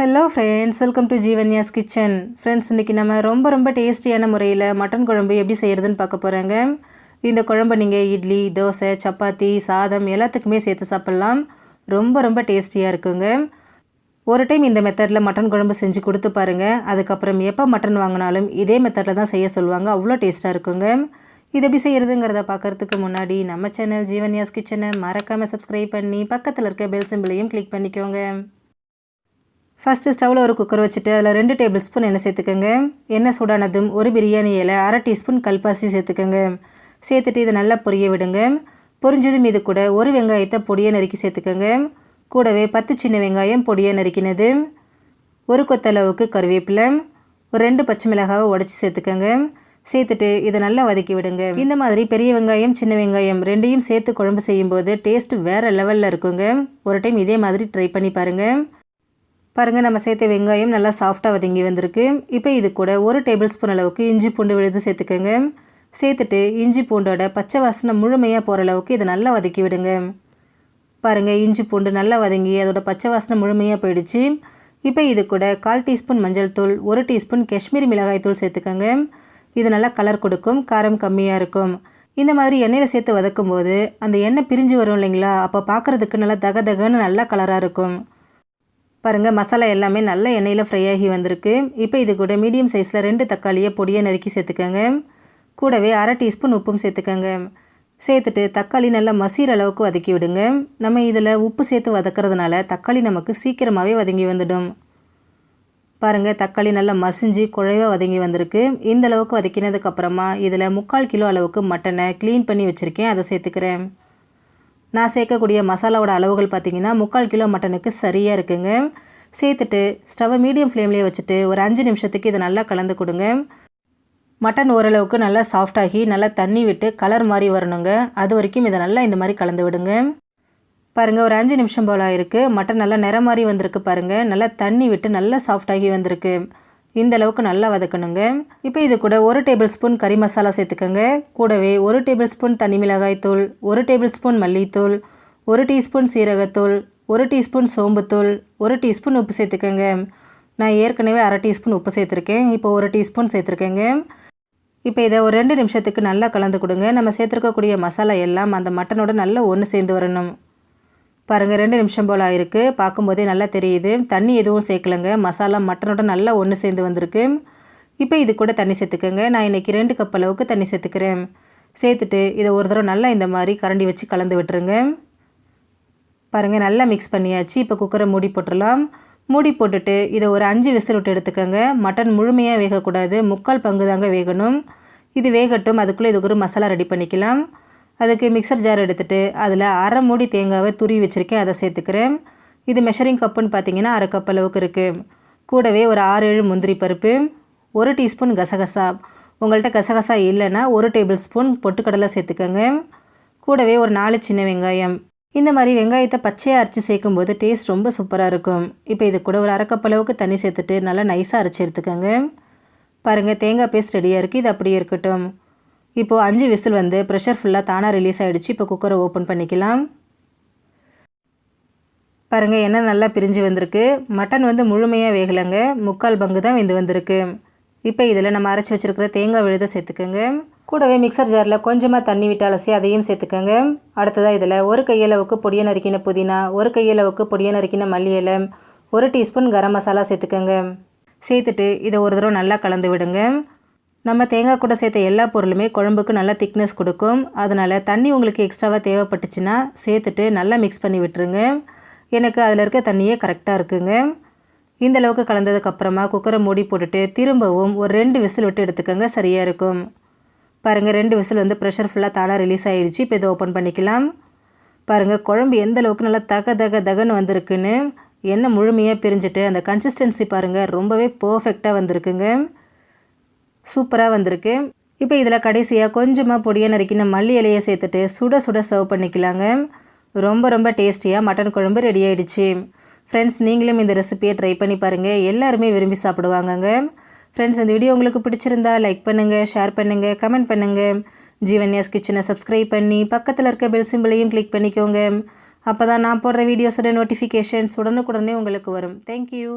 Hello friends welcome to Jeevanya's kitchen friends இன்றைக்கி நம்ம ரொம்ப ரொம்ப டேஸ்டியான முறையில் மட்டன் குழம்பு எப்படி செய்கிறதுன்னு பார்க்க போகிறேங்க இந்த குழம்பு நீங்கள் இட்லி தோசை சப்பாத்தி சாதம் எல்லாத்துக்குமே சேர்த்து சாப்பிட்லாம். ரொம்ப ரொம்ப டேஸ்டியாக இருக்குங்க. ஒரு டைம் இந்த மெத்தடில் மட்டன் குழம்பு செஞ்சு கொடுத்து பாருங்கள் அதுக்கப்புறம் எப்போ மட்டன் வாங்கினாலும் இதே மெத்தடில் தான் செய்ய சொல்லுவாங்க. அவ்வளோ டேஸ்ட்டாக இருக்குங்க. இது எப்படி செய்கிறதுங்கிறத பார்க்குறதுக்கு முன்னாடி நம்ம சேனல் ஜீவன்யாஸ் கிச்சனை மறக்காமல் சப்ஸ்கிரைப் பண்ணி பக்கத்தில் இருக்க பெல் சிம்பிளையும் கிளிக் பண்ணிக்கோங்க. ஃபஸ்ட்டு ஸ்டவ்வில் ஒரு குக்கர் வச்சுட்டு அதில் ரெண்டு டேபிள் ஸ்பூன் எண்ணெய் சேர்த்துக்கோங்க. எண்ணெய் சூடானதும் ஒரு பிரியாணி இலை அரை டீஸ்பூன் கல்பாசி சேர்த்துக்கோங்க. சேர்த்துட்டு இதை நல்லா பொரிய விடுங்க. பொரிஞ்சதும் இது கூட ஒரு வெங்காயத்தை பொடியை நறுக்கி சேர்த்துக்கோங்க. கூடவே பத்து சின்ன வெங்காயம் பொடியை நறுக்கினது. ஒரு கொத்தளவுக்கு கருவேப்பிலை ஒரு ரெண்டு பச்சை மிளகாவை உடச்சி சேர்த்துக்கோங்க. சேர்த்துட்டு இதை நல்லா வதக்கி விடுங்க. இந்த மாதிரி பெரிய வெங்காயம் சின்ன வெங்காயம் ரெண்டையும் சேர்த்து குழம்பு செய்யும்போது டேஸ்ட் வேறு லெவலில் இருக்குங்க. ஒரு டைம் இதே மாதிரி ட்ரை பண்ணி பாருங்கள் பாருங்கள் நம்ம சேர்த்த வெங்காயம் நல்லா சாஃப்டாக வதங்கி வந்திருக்கு. இப்போ இது கூட ஒரு டேபிள் ஸ்பூன் அளவுக்கு இஞ்சி பூண்டு விழுது சேர்த்துக்கோங்க. சேர்த்துட்டு இஞ்சி பூண்டோட பச்சை வாசனை முழுமையாக போகிற அளவுக்கு இதை நல்லா வதக்கி விடுங்க. பாருங்கள் இஞ்சி பூண்டு நல்லா வதங்கி அதோட பச்சை வாசனை முழுமையாக போயிடுச்சு. இப்போ இது கூட கால் டீஸ்பூன் மஞ்சள் தூள் ஒரு டீஸ்பூன் காஷ்மீரி மிளகாய் தூள் சேர்த்துக்கோங்க. இது நல்லா கலர் கொடுக்கும் காரம் கம்மியாக இருக்கும். இந்த மாதிரி எண்ணெயில் சேர்த்து வதக்கும் போது அந்த எண்ணெய் பிரிஞ்சு வரும் இல்லைங்களா? அப்போ பார்க்குறதுக்கு நல்லா தக தகன்னு நல்லா கலராக இருக்கும். பாருங்கள் மசாலா எல்லாமே நல்ல எண்ணெயில் ஃப்ரை ஆகி வந்திருக்கு. இப்போ இது கூட மீடியம் சைஸில் ரெண்டு தக்காளியை பொடியை நறுக்கி சேர்த்துக்கோங்க. கூடவே அரை டீஸ்பூன் உப்பும் சேர்த்துக்கோங்க. சேர்த்துட்டு தக்காளி நல்லா மசீர அளவுக்கு வதக்கி விடுங்க. நம்ம இதில் உப்பு சேர்த்து வதக்கிறதுனால தக்காளி நமக்கு சீக்கிரமாகவே வதங்கி வந்துடும். பாருங்கள் தக்காளி நல்லா மசிஞ்சு குழைவாக வதங்கி வந்திருக்கு. இந்த அளவுக்கு வதக்கினதுக்கப்புறமா இதில் முக்கால் கிலோ அளவுக்கு மட்டனை க்ளீன் பண்ணி வச்சுருக்கேன். அதை சேர்த்துக்கிறேன். நான் சேர்க்கக்கூடிய மசாலாவோட அளவுகள் பார்த்திங்கன்னா முக்கால் கிலோ மட்டனுக்கு சரியாக இருக்குங்க. சேர்த்துட்டு ஸ்டவ்வை மீடியம் ஃப்ளேம்லேயே வச்சுட்டு ஒரு அஞ்சு நிமிஷத்துக்கு இதை நல்லா கலந்து கொடுங்க. மட்டன் ஓரளவுக்கு நல்லா சாஃப்டாகி நல்லா தண்ணி விட்டு கலர் மாதிரி வரணுங்க. அது வரைக்கும் இதை நல்லா இந்த மாதிரி கலந்து விடுங்க. பாருங்கள் ஒரு அஞ்சு நிமிஷம் போல் ஆயிருக்கு மட்டன் நல்லா நிறம் மாதிரி வந்திருக்கு பாருங்கள் நல்லா தண்ணி விட்டு நல்லா சாஃப்டாகி வந்திருக்கு. இந்த அளவுக்கு நல்லா வதக்கணுங்க. இப்போ இது கூட ஒரு டேபிள் ஸ்பூன் கறி மசாலா சேர்த்துக்கோங்க. கூடவே ஒரு டேபிள் ஸ்பூன் தனி மிளகாய் தூள் ஒரு டேபிள் ஸ்பூன் மல்லித்தூள் ஒரு டீஸ்பூன் சீரகத்தூள் ஒரு டீஸ்பூன் சோம்புத்தூள் ஒரு டீஸ்பூன் உப்பு சேர்த்துக்கோங்க. நான் ஏற்கனவே அரை டீஸ்பூன் உப்பு சேர்த்துருக்கேன். இப்போ ஒரு டீஸ்பூன் சேர்த்துருக்கேங்க. இப்போ இதை ஒரு ரெண்டு நிமிஷத்துக்கு நல்லா கலந்து கொடுங்க. நம்ம சேர்த்துருக்கக்கூடிய மசாலா எல்லாம் அந்த மட்டனோட நல்லா ஒன்று சேர்ந்து வரணும். பாருங்கள் ரெண்டு நிமிஷம் போல் ஆயிருக்கு. பார்க்கும்போதே நல்லா தெரியுது. தண்ணி எதுவும் சேர்க்கலைங்க. மசாலா மட்டனோட நல்லா ஒன்று சேர்ந்து வந்திருக்கு. இப்போ இது கூட தண்ணி சேர்த்துக்கோங்க. நான் இன்றைக்கி ரெண்டு கப் அளவுக்கு தண்ணி சேர்த்துக்கிறேன். சேர்த்துட்டு இதை ஒரு தடவை நல்லா இந்த மாதிரி கரண்டி வச்சு கலந்து விட்டுருங்க. பாருங்கள் நல்லா மிக்ஸ் பண்ணியாச்சு. இப்போ குக்கரை மூடி போட்டுடலாம். மூடி போட்டுட்டு இதை ஒரு அஞ்சு விசில் விட்டு எடுத்துக்கோங்க. மட்டன் முழுமையாக வேகக்கூடாது. முக்கால் பங்கு தாங்க வேகணும். இது வேகட்டும். அதுக்குள்ளே இதுக்கு ஒரு மசாலா ரெடி பண்ணிக்கலாம். அதுக்கு மிக்சர் ஜார் எடுத்துகிட்டு அதில் அரை மூடி தேங்காவை துருவி வச்சுருக்கேன். அதை சேர்த்துக்கிறேன். இது மெஷரிங் கப்புன்னு பார்த்தீங்கன்னா அரை கப் அளவுக்கு இருக்குது கூடவே ஒரு ஆறு ஏழு முந்திரி பருப்பு ஒரு டீஸ்பூன் கசகசா. உங்கள்கிட்ட கசகசா இல்லைன்னா ஒரு டேபிள் ஸ்பூன் பொட்டுக்கடலை சேர்த்துக்கோங்க. கூடவே ஒரு நாலு சின்ன வெங்காயம். இந்த மாதிரி வெங்காயத்தை பச்சையாக அரைச்சி சேர்க்கும்போது டேஸ்ட் ரொம்ப சூப்பராக இருக்கும். இப்போ இது கூட ஒரு அரைக்கப் அளவுக்கு தண்ணி சேர்த்துட்டு நல்லா நைஸாக அரைச்சி எடுத்துக்கோங்க. பாருங்கள் தேங்காய் பேஸ்ட் ரெடியாக இருக்குது இது அப்படியே இருக்கட்டும். இப்போது அஞ்சு விசில் வந்து ப்ரெஷர் ஃபுல்லாக தானாக ரிலீஸ் ஆகிடுச்சு இப்போ குக்கரை ஓப்பன் பண்ணிக்கலாம். பாருங்கள் எண்ணெய் நல்லா பிரிஞ்சு வந்திருக்கு. மட்டன் வந்து முழுமையாக வேகலைங்க. முக்கால் பங்கு தான் வெந்து வந்திருக்கு. இப்போ இதில் நம்ம அரைச்சி வச்சுருக்கிற தேங்காய் விழுத சேர்த்துக்கோங்க. கூடவே மிக்சர் ஜாரில் கொஞ்சமாக தண்ணி விட்டு அலசி அதையும் சேர்த்துக்கோங்க. அடுத்ததாக இதில் ஒரு கையளவுக்கு பொடியை நறுக்கின புதினா ஒரு கையளவுக்கு பொடியை நறுக்கின மல்லி இலை ஒரு டீஸ்பூன் கரம் மசாலா சேர்த்துக்கோங்க. சேர்த்துட்டு இதை ஒரு தடவை நல்லா கலந்து விடுங்க. நம்ம தேங்காய் கூட சேர்த்த எல்லா பொருளுமே குழம்புக்கு நல்லா திக்னஸ் கொடுக்கும். அதனால் தண்ணி உங்களுக்கு எக்ஸ்ட்ராவாக தேவைப்பட்டுச்சுன்னா சேர்த்துட்டு நல்லா மிக்ஸ் பண்ணி விட்டுருங்க. எனக்கு அதில் இருக்க தண்ணியே கரெக்டாக இருக்குங்க. இந்த அளவுக்கு கலந்ததுக்கப்புறமா குக்கரை மூடி போட்டுட்டு திரும்பவும் ஒரு ரெண்டு விசில் விட்டு எடுத்துக்கோங்க சரியாக இருக்கும். பாருங்கள் ரெண்டு விசில் வந்து ப்ரெஷர் ஃபுல்லாக தாடாக ரிலீஸ் ஆகிடுச்சு இப்போ இதை ஓப்பன் பண்ணிக்கலாம். பாருங்கள் குழம்பு எந்த அளவுக்கு நல்லா தக தக தகன்னு வந்திருக்குன்னு. எண்ணெய் முழுமையாக பிரிஞ்சுட்டு அந்த கன்சிஸ்டன்சி பாருங்கள் ரொம்பவே பர்ஃபெக்டாக வந்திருக்குங்க. சூப்பராக வந்திருக்கு. இப்போ இதில் கடைசியாக கொஞ்சமாக பொடியை நறுக்கின மல்லி இலையை சேர்த்துட்டு சுட சுட சர்வ் பண்ணிக்கலாங்க. ரொம்ப ரொம்ப டேஸ்டியாக மட்டன் குழம்பு ரெடி ஆகிடுச்சு ஃப்ரெண்ட்ஸ் நீங்களும் இந்த ரெசிபியை ட்ரை பண்ணி பாருங்கள் எல்லாருமே விரும்பி சாப்பிடுவாங்கங்க. ஃப்ரெண்ட்ஸ் இந்த வீடியோ உங்களுக்கு பிடிச்சிருந்தா லைக் பண்ணுங்கள் ஷேர் பண்ணுங்கள் கமெண்ட் பண்ணுங்கள் ஜீவன்யாஸ் கிச்சனை சப்ஸ்கிரைப் பண்ணி பக்கத்தில் இருக்க பெல் சிம்பிளையும் கிளிக் பண்ணிக்கோங்க. அப்போ தான் நான் போடுற வீடியோஸோட நோட்டிஃபிகேஷன்ஸ் உடனுக்குடனே உங்களுக்கு வரும். தேங்க்யூ